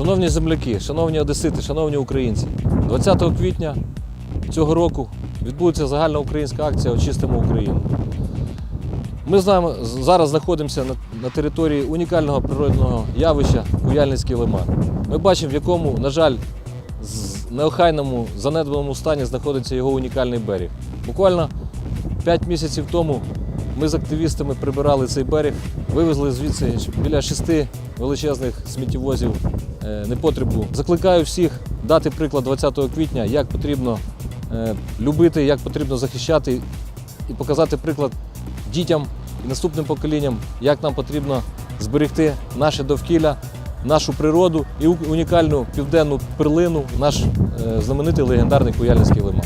Шановні земляки, шановні одесити, шановні українці, 20 квітня цього року відбудеться загальна українська акція Очистимо Україну. Ми знаємо, зараз знаходимося на, на території унікального природного явища Куяльницький лиман. Ми бачимо, в якому, на жаль, неохайному, занедбаному стані знаходиться його унікальний берег. Буквально 5 місяців тому ми з активістами прибирали цей берег, вивезли звідси біля шести величезних сміттєвозів е, непотребу. Закликаю всіх дати приклад 20 квітня, як потрібно е, любити, як потрібно захищати і показати приклад дітям і наступним поколінням, як нам потрібно зберегти наше довкілля, нашу природу і унікальну південну перлину, наш е, знаменитий легендарний Куяльницький лиман.